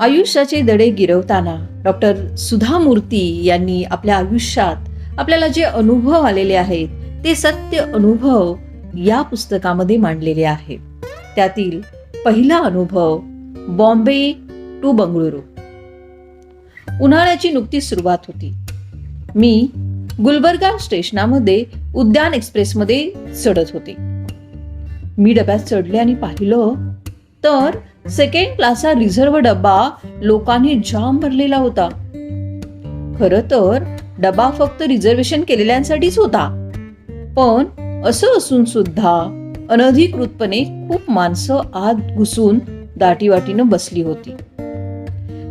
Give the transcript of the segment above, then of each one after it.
आयुष्याचे दडे गिरवताना डॉक्टर सुधा मूर्ती यांनी आपल्या आयुष्यात आपल्याला जे अनुभव आलेले आहेत ते सत्य अनुभव या पुस्तकामध्ये मांडलेले आहेत त्यातील पहिला अनुभव बॉम्बे टू बंगळुरू. उन्हाळ्याची नुकतीच सुरुवात होती. मी गुलबर्गा स्टेशनामध्ये उद्यान एक्सप्रेसमध्ये चढत होते. मी डब्यात चढले आणि पाहिलं तर सेकंड क्लासचा रिझर्व डब्बा लोकांनी जाम भरलेला होता. खर तर डबा फक्त रिझर्वेशन केलेल्यांसाठीच होता. पण असं असून सुद्धा अनधिकृतपणे खूप माणसं आत घुसून दाटीवाटीनं बसली होती.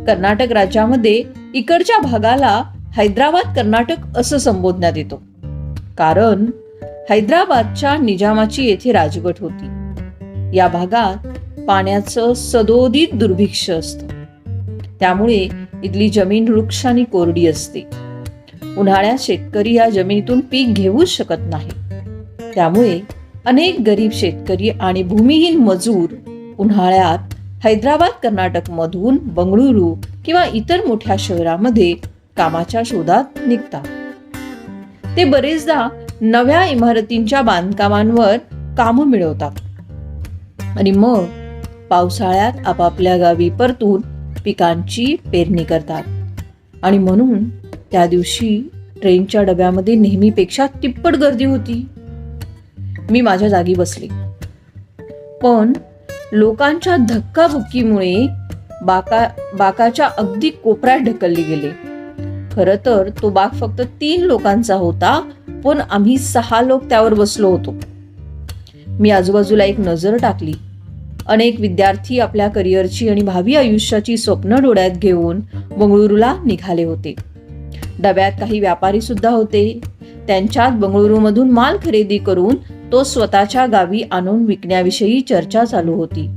कर्नाटक राज्यामध्ये इकडच्या भागाला हैदराबाद कर्नाटक असं संबोधण्यात येतो. कारण हैदराबादच्या निजामाची येथे राजवट होती. या भागात पाण्याचं सदोदित दुर्भिक्ष असतं. त्यामुळे इथली जमीन वृक्ष आणि कोरडी असते. उन्हाळ्यात शेतकरी या जमिनीतून पीक घेऊच शकत नाही. त्यामुळे अनेक गरीब शेतकरी आणि भूमिहीन मजूर उन्हाळ्यात हैदराबाद कर्नाटक मधून बंगळुरू किंवा इतर मोठ्या शहरामध्ये कामाच्या शोधात निघतात. ते बरेचदा नव्या इमारतींच्या बांधकामांवर काम मिळवतात. आणि मग पावसाळ्यात आपापल्या गावी परतून पिकांची पेरणी करतात. आणि म्हणून त्या दिवशी ट्रेनच्या डब्यामध्ये नेहमीपेक्षा तिप्पट गर्दी होती. मी माझ्या जागी बसले. पण लोकांच्या धक्काबुक्कीमुळे बाका बाकाच्या अगदी कोपऱ्यात ढकलली गेले. खर तर तो बाग फक्त तीन लोकांचा होता पण आम्ही सहा लोक त्यावर बसलो होतो. मी आजूबाजूला एक नजर टाकली. अनेक विद्यार्थी आपल्या करिअरची आणि भावी आयुष्याची स्वप्न डोळ्यात घेऊन बंगळुरूला निघाले होते. डब्यात काही व्यापारी सुद्धा होते. त्यांच्यात बंगळुरूमधून माल खरेदी करून तो स्वतःच्या गावी आणून विकण्याविषयी चर्चा चालू होती.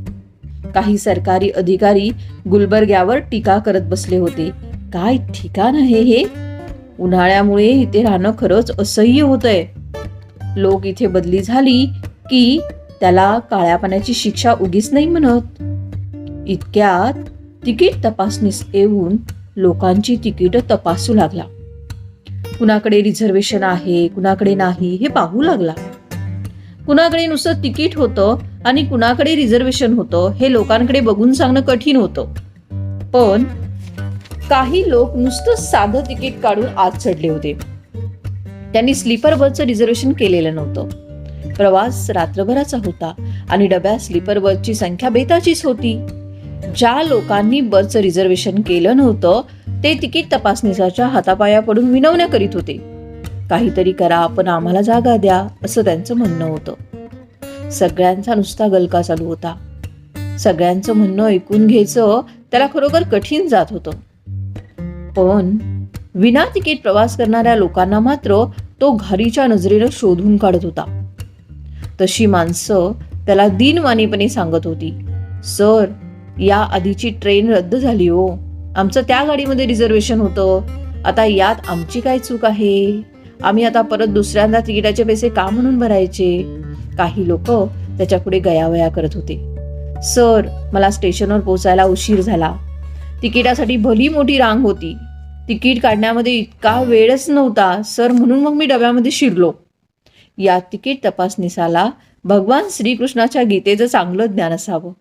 काही सरकारी अधिकारी गुलबर्ग्यावर टीका करत बसले होते. काय ठिकाण आहे हे? उन्हाळ्यामुळे इथे राहणं खरंच असह्य होतंय. लोक इथे बदली झाली की त्याला काळ्या पाण्याची शिक्षा उगीच नाही म्हणत. इतक्यात तिकीट तपासणीस येऊन लोकांची तिकीट तपासू लागला. कुणाकडे रिझर्वेशन आहे कुणाकडे नाही हे पाहू लागला. कुणाकडे नुसतं तिकीट होतं आणि कुणाकडे रिझर्वेशन होतं हे लोकांकडे बघून सांगणं कठीण होतं. पण काही लोक नुसतं साधं तिकीट काढून आत चढले होते. त्यांनी स्लीपर बसचं रिझर्वेशन केलेलं नव्हतं. प्रवास रात्रभराचा होता आणि डब्यात स्लीपर बसची संख्या बेताचीच होती. ज्या लोकांनी बसचं रिझर्वेशन केलं नव्हतं ते तिकीट तपासणीसाच्या हातापाया पडून विनवण्या करीत होते. काहीतरी करा पण आम्हाला जागा द्या असं त्यांचं म्हणणं होतं. सगळ्यांचा नुसता गलका चालू होता. सगळ्यांचं म्हणणं ऐकून घ्यायचं त्याला खरोखर कठीण जात होतं. पण विना तिकीट प्रवास करणाऱ्या लोकांना मात्र तो घारीच्या नजरेनं शोधून काढत होता. तशी माणसं त्याला दिनवाणीपणे सांगत होती. सर या आधीची ट्रेन रद्द झाली हो. आमचं त्या गाडीमध्ये रिझर्वेशन होतं. आता यात आमची काय चूक आहे? आम्ही आता परत दुसऱ्यांदा तिकिटाचे पैसे का म्हणून भरायचे? काही लोक त्याच्यापुढे गयावया करत होते. सर मला स्टेशनवर पोहोचायला उशीर झाला. तिकिटासाठी भली मोठी रांग होती. तिकीट काढण्यामध्ये इतका वेळच नव्हता सर म्हणून मग मी डब्यामध्ये शिरलो. या तिकीट तपासणीसाला भगवान श्रीकृष्णाच्या गीतेचं चांगलं ज्ञान असावं.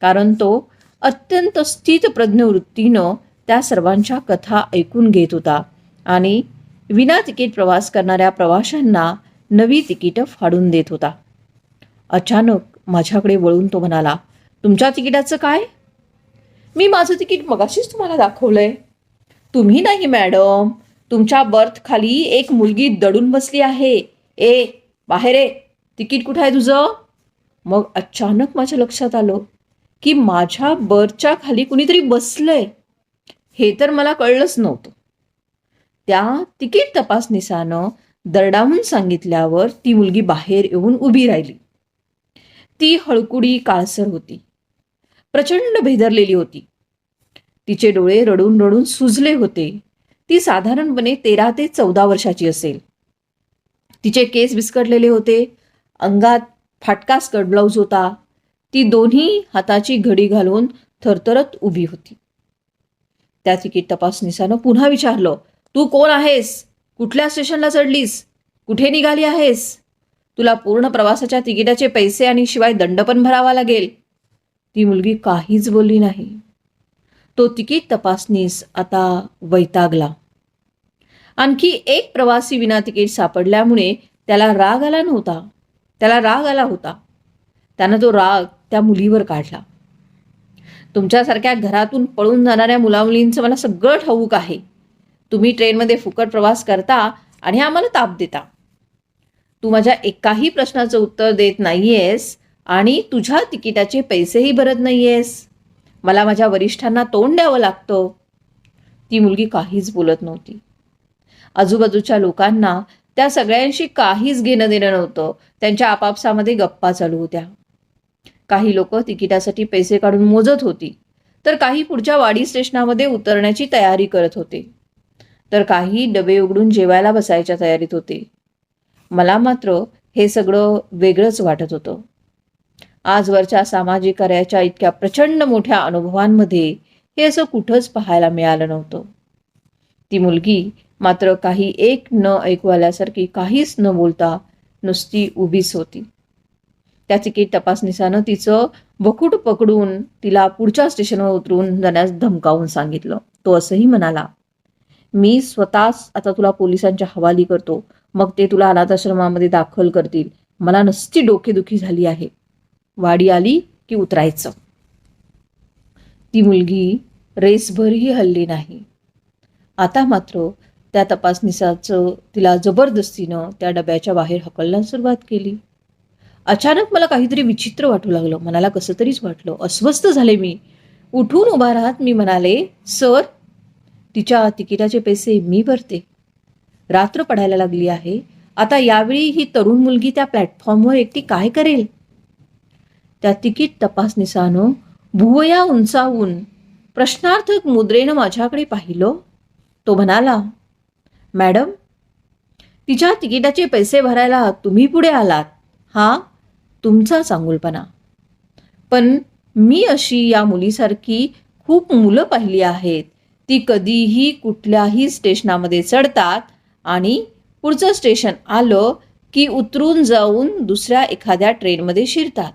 कारण तो अत्यंत स्थितप्रज्ञ वृत्तीनं त्या सर्वांच्या कथा ऐकून घेत होता आणि विना तिकीट प्रवास करणाऱ्या प्रवाशांना नवी तिकीटं फाडून देत होता. अचानक माझ्याकडे वळून तो म्हणाला तुमच्या तिकिटाचं काय? मी माझं तिकीट मगाशीच तुम्हाला दाखवलंय. तुम्ही नाही मॅडम. तुमच्या बर्थ खाली एक मुलगी दडून बसली आहे. ए बाहेर ए तिकीट कुठं आहे तुझं? मग अचानक माझ्या लक्षात आलं की माझ्या बर्थच्या खाली कुणीतरी बसलंय. हे तर मला कळलंच नव्हतं. त्या तिकीट तपासनिसानं दरडावून सांगितल्यावर ती मुलगी बाहेर येऊन उभी राहिली. ती हळकुडी काळसर होती. प्रचंड भेदरलेली होती. तिचे डोळे रडून रडून सुजले होते. ती साधारणपणे तेरा ते चौदा वर्षाची असेल. तिचे केस विस्कटलेले होते. अंगात फाटका स्कर्ट ब्लाऊज होता. ती दोन्ही हाताची घडी घालून थरथरत उभी होती. त्या तिकीट तपासनिसानं पुन्हा विचारलं तू कोण आहेस? कुठल्या स्टेशनला चढलीस? कुठे निघाली आहेस? तुला पूर्ण प्रवासाच्या तिकिटाचे पैसे आणि शिवाय दंड पण भरावा लागेल. ती मुलगी काहीच बोलली नाही. तो तिकीट तपासनीस आता वैतागला. आणखी एक प्रवासी विना तिकीट सापडल्यामुळे त्याला राग आला नव्हता. त्याला राग आला होता. त्यानं तो राग त्या मुलीवर काढला. तुमच्यासारख्या घरातून पळून जाणाऱ्या मुलामुलींचं मला सगळं ठाऊक आहे. तुम्ही ट्रेनमध्ये फुकट प्रवास करता आणि आम्हाला ताप देता. तू माझ्या एकाही प्रश्नाचं उत्तर देत नाहीयेस आणि तुझ्या तिकिटाचे पैसेही भरत नाहीयेस. मला माझ्या वरिष्ठांना तोंड द्यावं लागतं. ती मुलगी काहीच बोलत नव्हती. आजूबाजूच्या लोकांना त्या सगळ्यांशी काहीच घेणं देणं नव्हतं. त्यांच्या आपापसामध्ये गप्पा चालू होत्या. काही लोक तिकिटासाठी पैसे काढून मोजत होती. तर काही पुढच्या वाडी स्टेशनामध्ये उतरण्याची तयारी करत होते. तर काही डबे उघडून जेवायला बसायच्या तयारीत होते. मला मात्र हे सगळं वेगळंच वाटत होतं. आजवरच्या सामाजिक कार्याच्या इतक्या प्रचंड मोठ्या अनुभवांमध्ये हे असं कुठंच पाहायला मिळालं नव्हतं. ती मुलगी मात्र काही एक न ऐकवाल्यासारखी काहीच न बोलता नुसती उभीच होती. त्या तिकीट तपासनिसानं तिचं बकूट पकडून तिला पुढच्या स्टेशनवर उतरून जाण्यास धमकावून सांगितलं. तो असंही म्हणाला मी स्वतःच आता तुला पोलिसांच्या हवाली करतो. मग ते तुला अनाथाश्रमामध्ये दाखल करतील. मला नसती डोकेदुखी झाली आहे. वाडी आली की उतरायचं. ती मुलगी रेसभरही हल्ली नाही. आता मात्र त्या तपासनिसाचं तिला जबरदस्तीनं त्या डब्याच्या बाहेर हकलण्यास सुरुवात केली. अचानक मला काहीतरी विचित्र वाटू लागलं. मनाला कसं तरीच वाटलं. अस्वस्थ झाले मी. उठून उभा राहत मी म्हणाले सर तिच्या तिकिटाचे पैसे मी भरते. रात्र पडायला लागली आहे. आता यावेळी ही तरुण मुलगी त्या प्लॅटफॉर्मवर एकटी काय करेल? त्या तिकीट तपासनिसानं भुवया उंचावून प्रश्नार्थक मुद्रेनं माझ्याकडे पाहिलं. तो म्हणाला मॅडम तिच्या तिकिटाचे पैसे भरायला तुम्ही पुढे आलात हा तुमचा चांगुलपणा. पण मी अशी या मुलीसारखी खूप मुलं पाहिली आहेत ती कधीही कुठल्याही स्टेशनामध्ये चढतात आणि पुढचं स्टेशन आलं की उतरून जाऊन दुसऱ्या एखाद्या ट्रेनमध्ये शिरतात.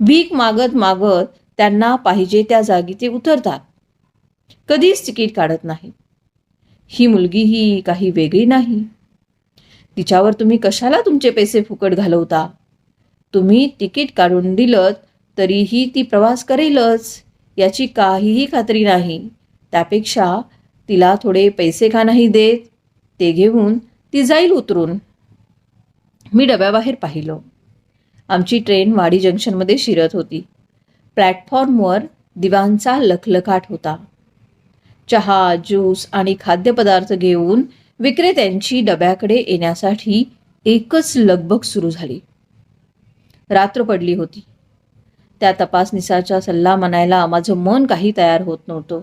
भीक मागत मागत त्यांना पाहिजे त्या जागी ते उतरतात. कधीच तिकीट काढत नाही ही मुलगी ही काही वेगळी नाही. तिच्यावर तुम्ही कशाला तुमचे पैसे फुकट घालवता? तुम्ही तिकीट काढून दिलं तरीही ती प्रवास करेलच याची काहीही खात्री नाही. त्यापेक्षा तिला थोडे पैसे का नाही देत? ते घेऊन ती जाईल उतरून. मी डब्याबाहेर पाहिलं. आमची ट्रेन वाडी जंक्शनमध्ये शिरत होती. प्लॅटफॉर्मवर दिवांचा लखलखाट होता. चहा ज्यूस आणि खाद्यपदार्थ घेऊन विक्रेत्यांची डब्याकडे येण्यासाठी एकच लगबग सुरू झाली. रात्र पडली होती. त्या तपासनिसाचा सल्ला म्हणायला माझं मन काही तयार होत नव्हतं.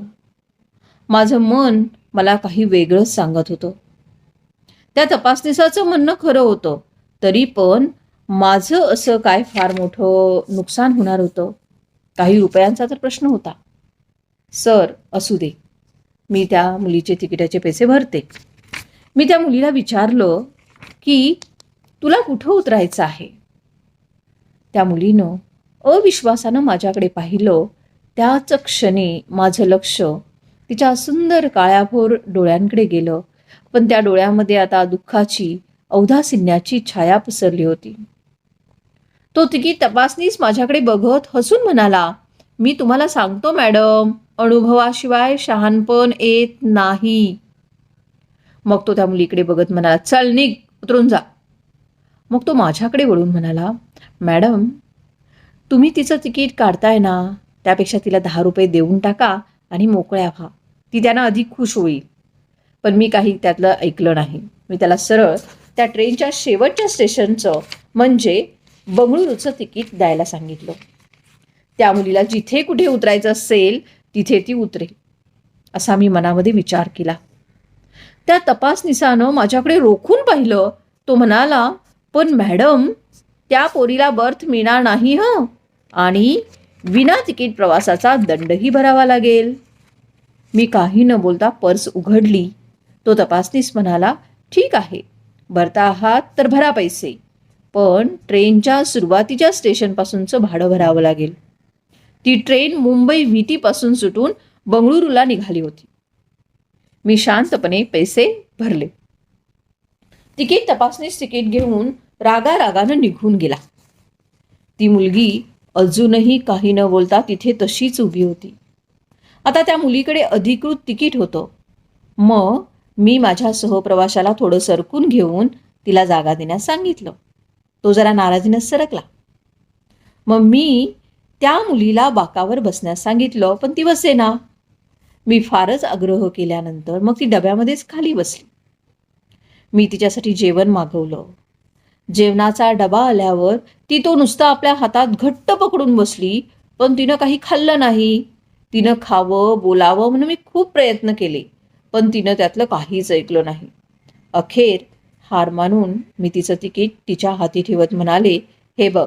माझं मन मला काही वेगळंच सांगत होतं. त्या तपासनिसाचं म्हणणं खरं होतं तरी पण माझं असं काय फार मोठं नुकसान होणार होतं? काही रुपयांचा तर प्रश्न होता. सर असू दे. मी त्या मुलीचे तिकिटाचे पैसे भरते. मी त्या मुलीला विचारलं की तुला कुठं उतरायचं आहे? त्या मुलीनं अविश्वासानं माझ्याकडे पाहिलं. त्याच क्षणी माझं लक्ष तिच्या सुंदर काळ्याभोर डोळ्यांकडे गेलं. पण त्या डोळ्यामध्ये आता दुःखाची औदासिन्याची छाया पसरली होती. तो तिकीट तपासनीस माझ्याकडे बघत हसून म्हणाला मी तुम्हाला सांगतो मॅडम. अनुभवाशिवाय शहाणपण येत नाही. मग तो त्या मुलीकडे बघत म्हणाला चल निघ उतरून जा. मग तो माझ्याकडे वळून म्हणाला मॅडम तुम्ही तिचं तिकीट काढताय ना त्यापेक्षा तिला दहा रुपये देऊन टाका आणि मोकळ्या व्हा. ती त्यांना अधिक खुश होईल. पण मी काही त्यातलं ऐकलं नाही. मी त्याला सरळ त्या ट्रेनच्या शेवटच्या स्टेशनचं म्हणजे बंगळुरूचं तिकीट द्यायला सांगितलं. त्या मुलीला जिथे कुठे उतरायचं असेल तिथे ती उतरेल असा मी मनामध्ये विचार केला. त्या तपासनिसानं माझ्याकडे रोखून पाहिलं. तो म्हणाला पण मॅडम त्या पोरीला बर्थ मिळणार नाही हं. आणि विना तिकीट प्रवासाचा दंडही भरावा लागेल. मी काही न बोलता पर्स उघडली. तो तपासनीस म्हणाला ठीक आहे भरता आहात तर भरा पैसे. पण ट्रेनच्या सुरुवातीच्या स्टेशनपासूनचं भाडं भरावं लागेल. ती ट्रेन मुंबई व्हीटीपासून सुटून बंगळुरूला निघाली होती. मी शांतपणे पैसे भरले. तिकीट तपासणीस तिकीट घेऊन रागा रागानं निघून गेला. ती मुलगी अजूनही काही न बोलता तिथे तशीच उभी होती. आता त्या मुलीकडे अधिकृत तिकीट होतं. मग मी माझ्या सहप्रवाशाला थोडं सरकून घेऊन तिला जागा देण्यास सांगितलं. तो जरा नाराजीनं सरकला. मग मी त्या मुलीला बाकावर बसण्यास सांगितलं पण ती बसेना मी फारच आग्रह केल्यानंतर मग ती डब्यामध्येच खाली बसली. मी तिच्यासाठी जेवण मागवलं. जेवणाचा डबा आल्यावर ती तो नुसता आपल्या हातात घट्ट पकडून बसली पण तिनं काही खाल्लं नाही. तिनं खावं बोलावं म्हणून मी खूप प्रयत्न केले पण तिनं त्यातलं काहीच ऐकलं नाही. अखेर हार मानून मी तिचं तिकीट तिच्या हाती ठेवत म्हणाले हे बघ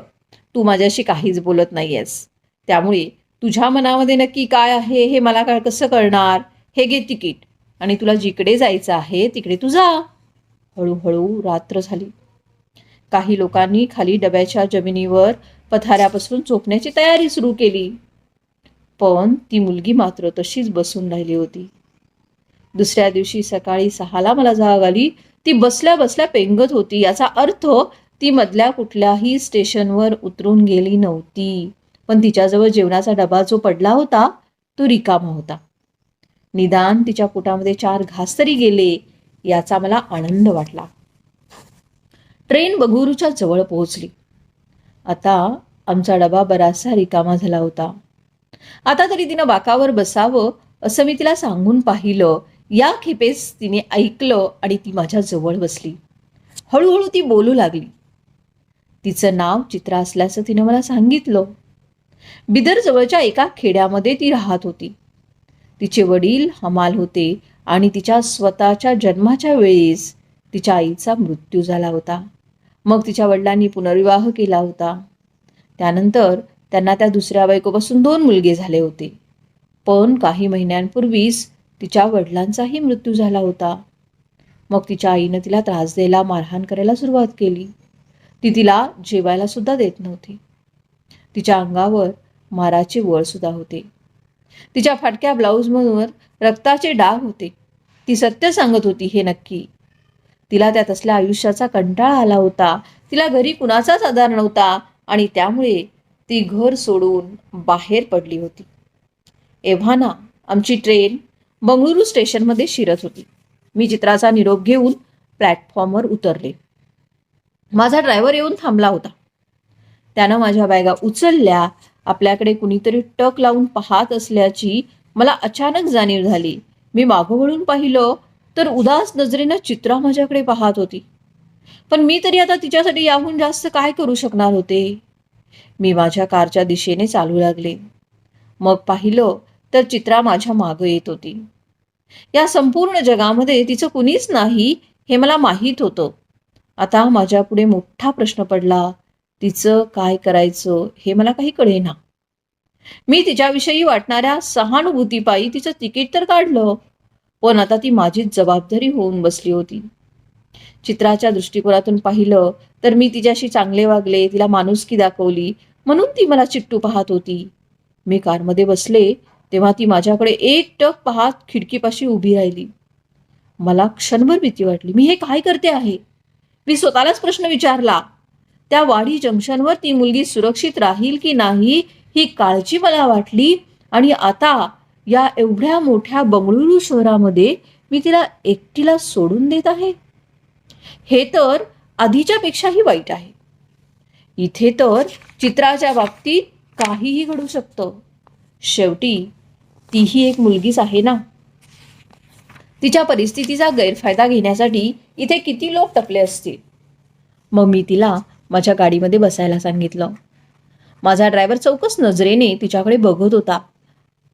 तू माझ्याशी काहीच बोलत नाही आहेस त्यामुळे तुझ्या मनामध्ये नक्की काय आहे हे मला काय कसं कळणार? हे घे तिकीट. आणि तुला जिकडे जायचं आहे तिकडे तू जा. हळूहळू रात्र झाली. काही लोकांनी खाली डब्याच्या जमिनीवर पथाऱ्यापासून चोपण्याची तयारी सुरू केली. पण ती मुलगी मात्र तशीच बसून राहिली होती. दुसऱ्या दिवशी सकाळी सहाला मला जाग आली. ती बसल्या बसल्या पेंगत होती. याचा अर्थ ती मधल्या कुठल्याही स्टेशनवर उतरून गेली नव्हती. पण तिच्याजवळ जेवणाचा डबा जो पडला होता तो रिकामा होता. निदान तिच्या पोटामध्ये चार घास तरी गेले याचा मला आनंद वाटला. ट्रेन बंगळुरूच्या जवळ पोहोचली. आता आमचा डबा बराचसा रिकामा झाला होता. आता तरी तिनं बाकावर बसावं असं मी तिला सांगून पाहिलं. या खेपेस तिने ऐकलं आणि ती माझ्या जवळ बसली. हळूहळू ती बोलू लागली. तिचं नाव चित्रा असल्याचं तिनं मला सांगितलं. बिदर जवळच्या एका खेड्यामध्ये ती राहत होती. तिचे वडील हमाल होते आणि तिच्या स्वतःच्या जन्माच्या वेळेस तिच्या आईचा मृत्यू झाला होता. मग तिच्या वडिलांनी पुनर्विवाह केला होता. त्यानंतर त्यांना त्या दुसऱ्या बायकोपासून दोन मुलगे झाले होते. पण काही महिन्यांपूर्वीच तिच्या वडिलांचाही मृत्यू झाला होता. मग तिच्या आईनं तिला त्रास द्यायला मारहाण करायला सुरुवात केली. ती तिला जेवायला सुद्धा देत नव्हती. तिच्या अंगावर माराचे वळ सुद्धा होते. तिच्या फाटक्या ब्लाऊजमधून रक्ताचे डाग होते. ती सत्य सांगत होती हे नक्की. तिला त्या तसल्या आयुष्याचा कंटाळा आला होता. तिला घरी कुणाचाच आधार नव्हता आणि त्यामुळे ती घर सोडून बाहेर पडली होती. एव्हाना आमची ट्रेन बंगळुरू स्टेशनमध्ये शिरत होती. मी चित्राचा निरोप घेऊन प्लॅटफॉर्मवर उतरले. माझा ड्रायव्हर येऊन थांबला होता. त्यानं माझ्या बॅगा उचलल्या आपल्याकडे कुणीतरी टक लावून पाहत असल्याची मला अचानक जाणीव झाली. मी मागं वळून पाहिलं तर उदास नजरेनं चित्रा माझ्याकडे पाहत होती. पण मी तरी आता तिच्यासाठी याहून जास्त काय करू शकणार होते? मी माझ्या कारच्या दिशेने चालू लागले. मग पाहिलं तर चित्रा माझ्या मागं येत होती. या संपूर्ण जगामध्ये तिचं कुणीच नाही हे मला माहीत होतं. आता माझ्यापुढे मोठा प्रश्न पडला तिचं काय करायचं हे मला काही कळेना. मी तिच्याविषयी वाटणाऱ्या सहानुभूतीपायी तिचं तिकीट तर काढलं पण आता ती माझीच जबाबदारी होऊन बसली होती. चित्राच्या दृष्टिकोनातून पाहिलं तर मी तिच्याशी चांगले वागले तिला माणुसकी दाखवली म्हणून ती मला चिट्टू पाहत होती. मी कारमध्ये बसले तेव्हा ती माझ्याकडे एक टक पाहत खिडकीपाशी उभी राहिली. मला क्षणभर भीती वाटली मी हे काय करते आहे? मी स्वतःलाच प्रश्न विचारला त्या वाढी जंक्शनवर ती मुलगी सुरक्षित राहील की नाही ही काळजी मला वाटली आणि आता या एवढ्या मोठ्या बंगळुरू शहरामध्ये मी तिला एकटीला सोडून देत आहे? हे तर आधीच्या पेक्षाही वाईट आहे. इथे तर चित्राच्या बाबतीत काहीही घडू शकतं. शेवटी तीही एक मुलगीच आहे ना? तिच्या परिस्थितीचा गैरफायदा घेण्यासाठी इथे किती लोक टपले असतील? मग मी तिला माझ्या गाडीमध्ये बसायला सांगितलं. माझा ड्रायव्हर चौकस नजरेने तिच्याकडे बघत होता.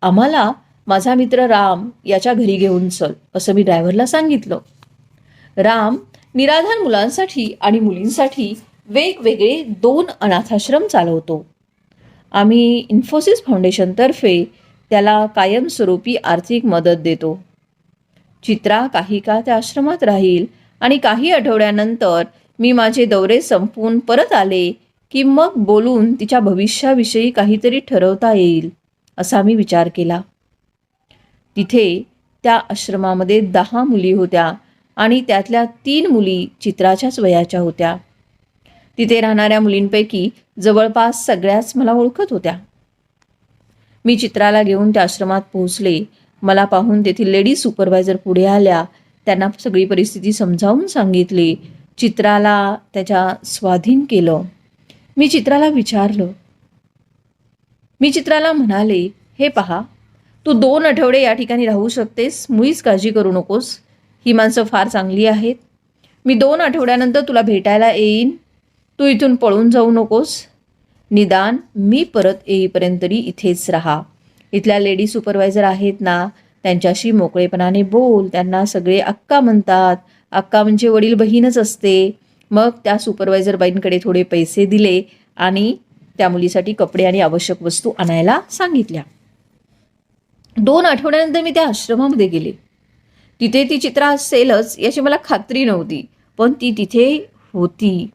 आम्हाला माझा मित्र राम याच्या घरी घेऊन चल असं मी ड्रायव्हरला सांगितलं. राम निराधार मुलांसाठी आणि मुलींसाठी वेगवेगळे दोन अनाथाश्रम चालवतो. आम्ही इन्फोसिस फाउंडेशनतर्फे त्याला कायमस्वरूपी आर्थिक मदत देतो. चित्रा काही काळ त्या आश्रमात राहील आणि काही आठवड्यानंतर मी माझे दौरे संपवून परत आले की मग बोलून तिच्या भविष्याविषयी काहीतरी ठरवता येईल असा मी विचार केला. तिथे त्या आश्रमामध्ये दहा मुली होत्या आणि त्यातल्या तीन मुली चित्राच्याच वयाच्या होत्या. तिथे राहणाऱ्या मुलींपैकी जवळपास सगळ्याच मला ओळखत होत्या. मी चित्राला घेऊन त्या आश्रमात पोहोचले. मला पाहून तेथील लेडी सुपरवायझर पुढे आल्या त्यांना सगळी परिस्थिती समजावून सांगितली. चित्राला त्याच्या स्वाधीन केलं. मी चित्राला विचारलं. मी चित्राला म्हणाले हे पहा तू दोन आठवडे या ठिकाणी राहू शकतेस मुळीच काळजी करू नकोस. ही माणसं फार चांगली आहेत. मी दोन आठवड्यानंतर तुला भेटायला येईन. तू इथून पळून जाऊ नकोस. निदान मी परत येईपर्यंत तरी इथेच राहा. इथल्या लेडी सुपरवायझर आहेत ना त्यांच्याशी मोकळेपणाने बोल त्यांना सगळे अक्का म्हणतात. अक्का म्हणजे वडील बहीणच असते. मग त्या सुपरवायझर बाईंकडे थोडे पैसे दिले आणि त्या मुलीसाठी कपडे आणि आवश्यक वस्तू आणायला सांगितल्या. दोन आठवड्यानंतर मी त्या आश्रमामध्ये गेले. तिथे ती चित्रा असेलच याची मला खात्री नव्हती पण ती तिथे होती.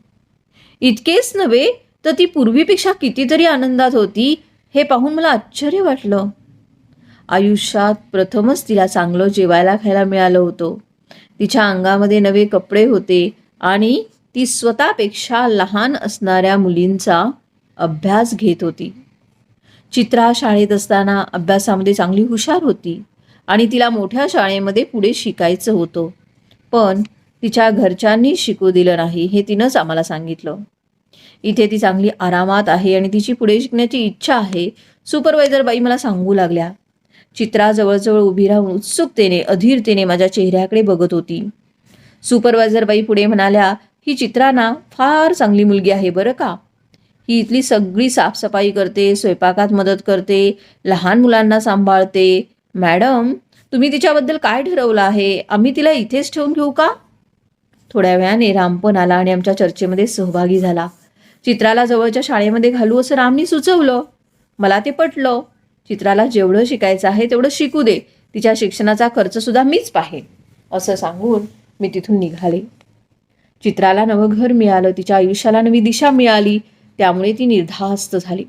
इतकेच नव्हे तर ती पूर्वीपेक्षा कितीतरी आनंदात होती हे पाहून मला आश्चर्य वाटलं. आयुष्यात प्रथमच तिला चांगलं जेवायला खायला मिळालं होतं. तिच्या अंगामध्ये नवे कपडे होते आणि ती स्वतःपेक्षा लहान असणाऱ्या मुलींचा अभ्यास घेत होती. चित्रा शाळेत असताना अभ्यासामध्ये चांगली हुशार होती आणि तिला मोठ्या शाळेमध्ये पुढे शिकायचं होतं. पण तिच्या घरच्यांनी शिकू दिलं नाही हे तिनंच आम्हाला सांगितलं. इथे ती चांगली आरामात आहे आणि तिची पुढे शिकण्याची इच्छा आहे. सुपरवायझर बाई मला सांगू लागल्या. चित्रा जवळजवळ उभी राहून उत्सुकतेने अधीरतेने माझ्या चेहऱ्याकडे बघत होती. सुपरवायझर बाई पुढे म्हणाल्या ही चित्रा ना फार चांगली मुलगी आहे बरं का? ही इथली सगळी साफसफाई करते स्वयंपाकात मदत करते लहान मुलांना सांभाळते. मॅडम तुम्ही तिच्याबद्दल काय ठरवलं आहे? आम्ही तिला इथेच ठेवून घेऊ का? थोड्या वेळाने राम पण आला आणि आमच्या चर्चेमध्ये सहभागी झाला. चित्राला जवळच्या शाळेमध्ये घालू असं रामनी सुचवलं. मला ते पटलं. चित्राला जेवढं शिकायचं आहे तेवढं शिकू दे. तिच्या शिक्षणाचा खर्चसुद्धा मीच पाहेन असं सांगून मी तिथून निघाले. चित्राला नवं घर मिळालं तिच्या आयुष्याला नवी दिशा मिळाली त्यामुळे ती निर्धास्त झाली.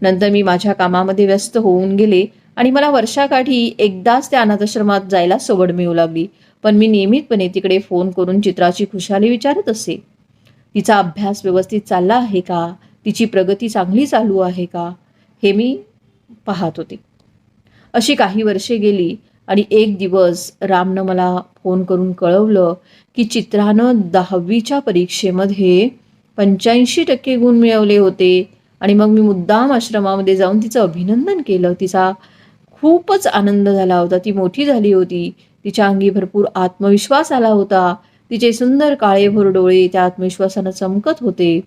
नंतर मी माझ्या कामामध्ये व्यस्त होऊन गेले आणि मला वर्षाकाठी एकदाच त्या अनाथाश्रमात जायला सवड मिळू लागली. पण मी नियमितपणे तिकडे फोन करून चित्राची खुशाली विचारत असे. तिचा अभ्यास व्यवस्थित चालला आहे का? तिची प्रगती चांगली चालू आहे का? हे मी पाहत होते. अशी काही वर्षे गेली आणि एक दिवस रामनं मला फोन करून कळवलं की चित्रानं दहावीच्या परीक्षेमध्ये पंच्याऐंशी टक्के गुण मिळवले होते आणि मग मी मुद्दाम आश्रमामध्ये जाऊन तिचं अभिनंदन केलं. तिचा खूपच आनंद झाला होता. ती मोठी झाली होती. तिच्या अंगी भरपूर आत्मविश्वास आला होता. तिचे सुंदर काळेभोर डोळे त्या आत्मविश्वासानं चमकत होते.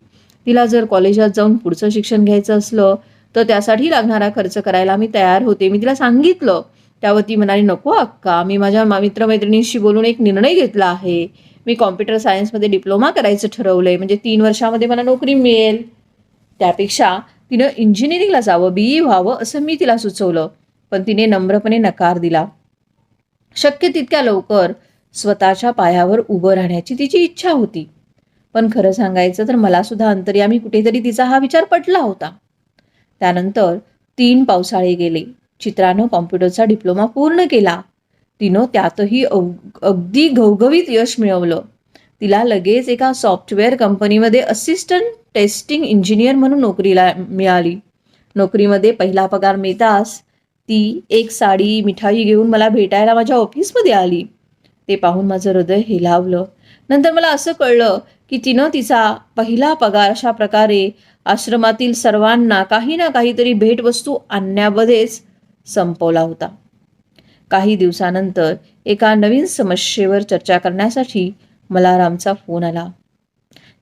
तिला जर कॉलेजात जाऊन पुढचं शिक्षण घ्यायचं असलं तर त्यासाठी लागणारा खर्च करायला मी तयार होते. मी तिला सांगितलं. त्यावर ती म्हणाली नको अक्का मी माझ्या मित्रमैत्रिणींशी बोलून एक निर्णय घेतला आहे. मी कॉम्प्युटर सायन्समध्ये डिप्लोमा करायचं ठरवलं आहे म्हणजे तीन वर्षामध्ये मला नोकरी मिळेल. त्यापेक्षा तिनं इंजिनिअरिंगला जावं बी ई व्हावं असं मी तिला सुचवलं. पण तिने नम्रपणे नकार दिला. शक्य तितक्या लवकर स्वतःच्या पायावर उभं राहण्याची तिची इच्छा होती. पण खरं सांगायचं तर मलासुद्धा अंतर्यामी कुठेतरी तिचा हा विचार पटला होता. त्यानंतर तीन पावसाळे गेले. चित्रानं कॉम्प्युटरचा डिप्लोमा पूर्ण केला. तिनं त्यातही अव- अगदी घवघवीत यश मिळवलं. तिला लगेच एका सॉफ्टवेअर कंपनीमध्ये असिस्टंट टेस्टिंग इंजिनियर म्हणून नोकरीला मिळाली. नोकरीमध्ये पहिला पगार मिळताच ती एक साडी मिठाई घेऊन मला भेटायला माझ्या ऑफिसमध्ये आली. ते पाहून माझं हृदय हेलावलं. नंतर मला असं कळलं की तिनं तिचा पहिला पगार अशा प्रकारे आश्रमातील सर्वांना काही ना काहीतरी भेटवस्तू आणण्यामध्येच संपवला होता. काही दिवसानंतर एका नवीन समस्येवर चर्चा करण्यासाठी मला रामचा फोन आला.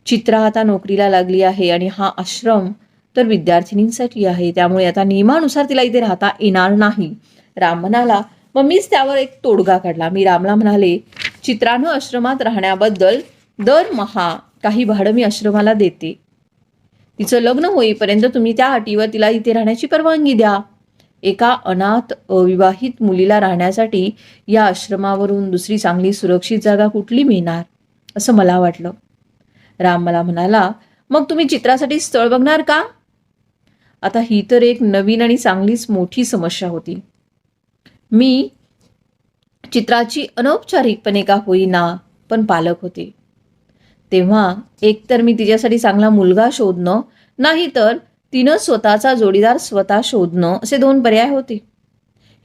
चित्रा आता नोकरीला लागली आहे आणि हा आश्रम तर विद्यार्थिनींसाठी आहे त्यामुळे आता नियमानुसार तिला इथे राहता येणार नाही. राम म्हणाला मग मीच त्यावर एक तोडगा काढला. मी रामला म्हणाले चित्रानं आश्रमात राहण्याबद्दल दरमहा काही भाडं मी आश्रमाला देते. तिचं लग्न होईपर्यंत तुम्ही त्या अटीवर तिला इथे राहण्याची परवानगी द्या. एका अनाथ अविवाहित मुलीला राहण्यासाठी या आश्रमावरून दुसरी चांगली सुरक्षित जागा कुठली मिळणार? असं मला वाटलं. राम मला म्हणाला मग तुम्ही चित्रासाठी स्थळ बघणार का? आता ही तर एक नवीन आणि चांगलीच मोठी समस्या होती. मी चित्राची अनौपचारिकपणे का होईना पण पालक होते. तेव्हा एकतर मी तिच्यासाठी चांगला मुलगा शोधणं नाही तर तिनं स्वतःचा जोडीदार स्वतः शोधणं असे दोन पर्याय होते.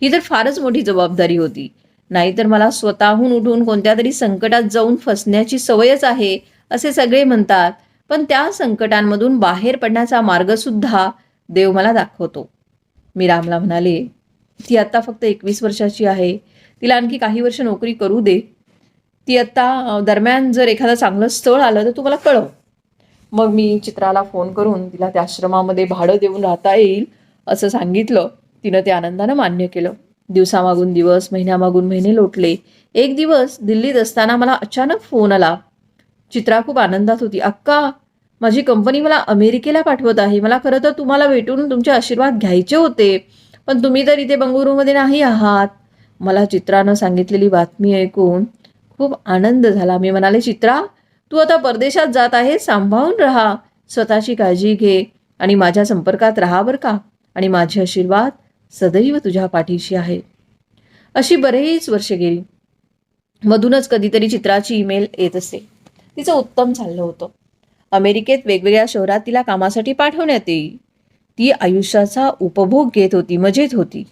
ही तर फारच मोठी जबाबदारी होती. नाहीतर मला स्वतःहून उठून कोणत्या तरी संकटात जाऊन फसण्याची सवयच आहे असे सगळे म्हणतात. पण त्या संकटांमधून बाहेर पडण्याचा मार्गसुद्धा देव मला दाखवतो. मी रामला म्हणाले ती आत्ता फक्त एकवीस वर्षाची आहे. तिला आणखी काही वर्ष नोकरी करू दे. ती आत्ता दरम्यान जर एखादं चांगलं स्थळ आलं तर तू मला कळव. मग मी चित्राला फोन करून तिला त्या आश्रमामध्ये भाडं देऊन राहता येईल असं सांगितलं. तिनं ते आनंदानं मान्य केलं. दिवसामागून दिवस महिन्यामागून महिने लोटले. एक दिवस दिल्लीत असताना मला अचानक फोन आला. चित्रा खूप आनंदात होती. अक्का माझी कंपनी मला अमेरिकेला पाठवत आहे. मला खरं तर तुम्हाला भेटून तुमचे आशीर्वाद घ्यायचे होते. पण तुम्ही तर इथे बंगळुरूमध्ये नाही आहात. मला चित्रानं सांगितलेली बातमी ऐकून खूप आनंद झाला. मी म्हणाले चित्रा तू आता परदेशात जात आहे सांभाळून राहा. स्वतःची काळजी घे आणि माझ्या संपर्कात राहा बरं का. आणि माझे आशीर्वाद सदैव तुझ्या पाठीशी आहे. अशी बरेच वर्षे गेली. मधूनच कधीतरी चित्राची ईमेल येत असे तिचं उत्तम चाललं होतं. अमेरिकेत वेगवेगळ्या शहरात तिला कामासाठी पाठवण्यात येई ती आयुष्याचा उपभोग घेत होती मजेत होती.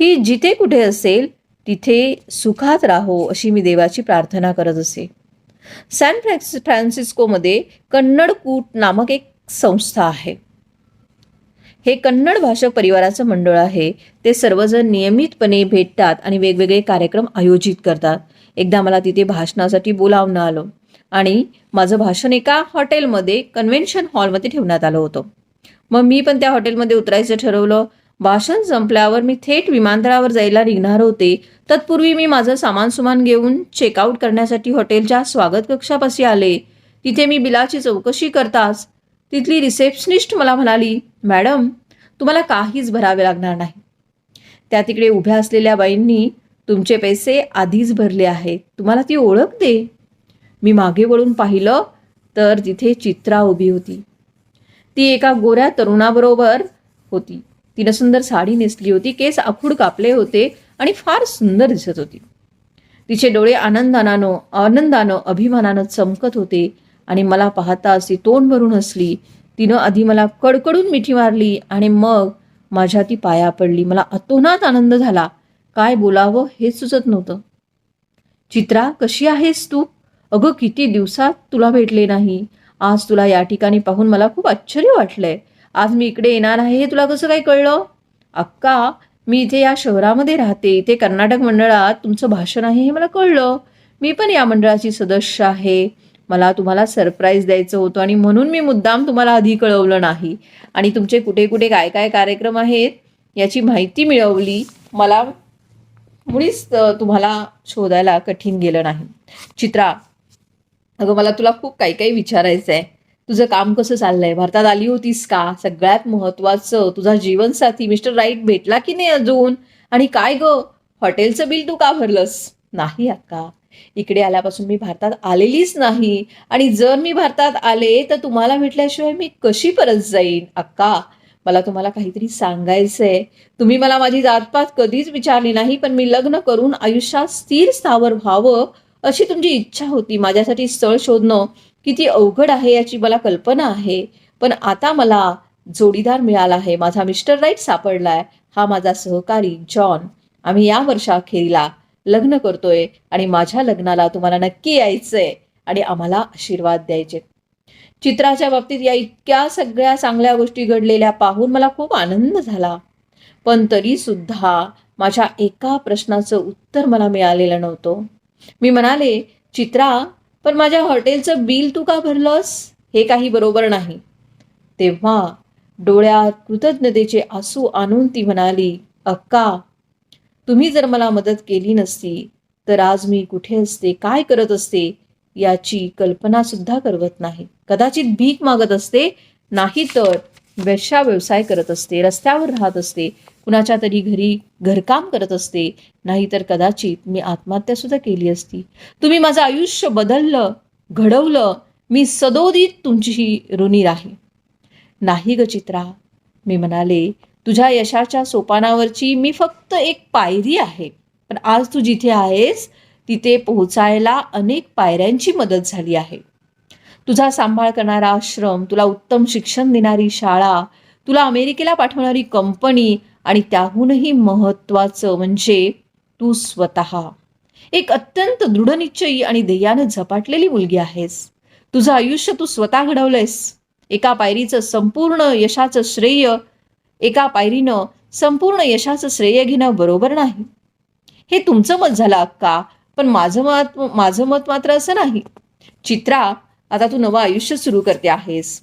ही जिथे कुठे असेल तिथे सुखात राहो अशी मी देवाची प्रार्थना करत असे. सॅन फ्रॅन्स फ्रान्सिस्कोमध्ये कन्नड कूट नामक एक संस्था आहे. हे कन्नड भाषक परिवाराचं मंडळ आहे. ते सर्वजण नियमितपणे भेटतात आणि वेगवेगळे कार्यक्रम आयोजित करतात. एकदा मला तिथे भाषणासाठी बोलावणं आलं आणि माझं भाषण एका हॉटेलमध्ये कन्व्हेन्शन हॉलमध्ये ठेवण्यात आलं होतं. मग मी पण त्या हॉटेलमध्ये उतरायचं ठरवलं. भाषण संपल्यावर मी थेट विमानतळावर जायला निघणार होते. तत्पूर्वी मी माझं सामान सुमान घेऊन चेकआउट करण्यासाठी हॉटेलच्या स्वागत कक्षापाशी आले. तिथे मी बिलाची चौकशी करताच तिथली रिसेप्शनिस्ट मला म्हणाली मॅडम तुम्हाला काहीच भरावे लागणार नाही. त्या तिकडे उभ्या असलेल्या बाईंनी तुमचे पैसे आधीच भरले आहेत. तुम्हाला ती ओळख दे मी मागे वळून पाहिलं तर तिथे चित्रा उभी होती. ती एका गोऱ्या तरुणाबरोबर होती. तिनं सुंदर साडी नेसली होती केस आखूड कापले होते आणि फार सुंदर दिसत होती. तिचे डोळे आनंदानं आनंदानं अभिमानानं चमकत होते आणि मला पाहताच ती तोंड भरून हसली. तिनं आधी मला कडकडून मिठी मारली आणि मग माझ्या ती पाया पडली. मला अतोनात आनंद झाला. काय बोलावं हेच सुचत नव्हतं. चित्रा कशी आहेस तू? अगं किती दिवसात तुला भेटले नाही. आज तुला या ठिकाणी पाहून मला खूप आश्चर्य वाटलंय. आज मी इकडे येणार आहे हे तुला कसं काय कळलं? अक्का मी इथे या शहरामध्ये राहते. इथे कर्नाटक मंडळात तुमचं भाषण आहे हे मला कळलं. मी पण या मंडळाची सदस्य आहे. मला तुम्हाला सरप्राईज द्यायचं होतं आणि म्हणून मी मुद्दाम तुम्हाला आधी कळवलं नाही. आणि तुमचे कुठे कुठे काय काय कार्यक्रम आहेत याची माहिती मिळवली मला मुळीच तुम्हाला शोधायला कठीण गेलं नाही. चित्रा अगं मला तुला खूप काही काही विचारायचं आहे तुझं काम कसं चाललंय? भारतात आली होतीस का? सगळ्यात महत्वाचं तुझा जीवनसाथी मिस्टर राईट भेटला की नाही अजून? आणि काय ग? हॉटेलचं बिल तू का भरलंस? नाही अक्का. इकडे आल्यापासून मी भारतात आलेलीच नाही. आणि जर मी भारतात आले तर तुम्हाला भेटल्याशिवाय मी कशी परत जाईन? अक्का मला तुम्हाला काहीतरी सांगायचंय. तुम्ही मला माझी जातपात कधीच विचारली नाही पण मी लग्न करून आयुष्यात स्थिर स्थावर व्हावं अशी तुमची इच्छा होती. माझ्यासाठी स्थळ शोधणं किती अवघड आहे याची मला कल्पना आहे. पण आता मला जोडीदार मिळाला आहे. माझा मिस्टर राईट सापडला आहे हा माझा सहकारी जॉन. आम्ही या वर्षाखेरीला लग्न करतोय आणि माझ्या लग्नाला तुम्हाला नक्की यायचंय आणि आम्हाला आशीर्वाद द्यायचे. चित्राच्या बाबतीत या इतक्या सगळ्या चांगल्या गोष्टी घडलेल्या पाहून मला खूप आनंद झाला. पण तरी सुद्धा माझ्या एका प्रश्नाचं उत्तर मला मिळालेलं नव्हतं. मी म्हणाले चित्रा पण माझ्या हॉटेलचं बिल तू का भरलंस? हे काही बरोबर नाही. तेव्हा डोळ्यात कृतज्ञतेचे आसू आणून ती म्हणाली अक्का तुम्ही जर मला मदत केली नसती तर आज मी कुठे असते काय करत असते याची कल्पना सुद्धा करवत नाही. कदाचित भीक मागत असते नाही तर व्यवसाय व्यवसाय करत असते रस्त्यावर राहत असते कुणाच्या तरी घरी घरकाम करत असते नाहीतर कदाचित मी आत्महत्या सुद्धा केली असती. तुम्ही माझं आयुष्य बदललं घडवलं मी सदोदित तुमची ऋणी राही नाही ग चित्रा मी म्हणाले तुझ्या यशाच्या सोपानावरची मी फक्त एक पायरी आहे पण आज तू जिथे आहेस तिथे पोहोचायला अनेक पायऱ्यांची मदत झाली आहे. तुझा सांभाळ करणारा आश्रम तुला उत्तम शिक्षण देणारी शाळा तुला अमेरिकेला पाठवणारी कंपनी आणि त्याहूनही महत्त्वाचं म्हणजे तू स्वतः. एक अत्यंत दृढनिश्चयी आणि ध्येयानं झपाटलेली मुलगी आहेस. तुझं आयुष्य तू स्वतः घडवलंयस. एका पायरीचं संपूर्ण यशाचं श्रेय एका पायरीनं संपूर्ण यशाचं श्रेय घेणं बरोबर नाही. हे तुमचं मत झालं अक्का पण माझं मत माझं मत मात्र असं नाही. चित्रा आता तू नवं आयुष्य सुरू करते आहेस.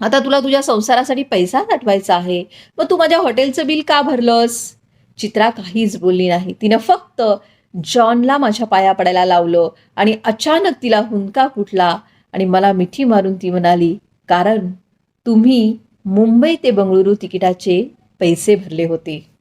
आता तुला तुझ्या संसारासाठी पैसा साठवायचा आहे मग तू माझ्या हॉटेलचं बिल का भरलंस? चित्रा काहीच बोलली नाही. तिनं फक्त जॉनला माझ्या पाया पडायला लावलं आणि अचानक तिला हुंदका फुटला आणि मला मिठी मारून ती म्हणाली कारण तुम्ही मुंबई ते बंगळुरू तिकिटाचे पैसे भरले होते.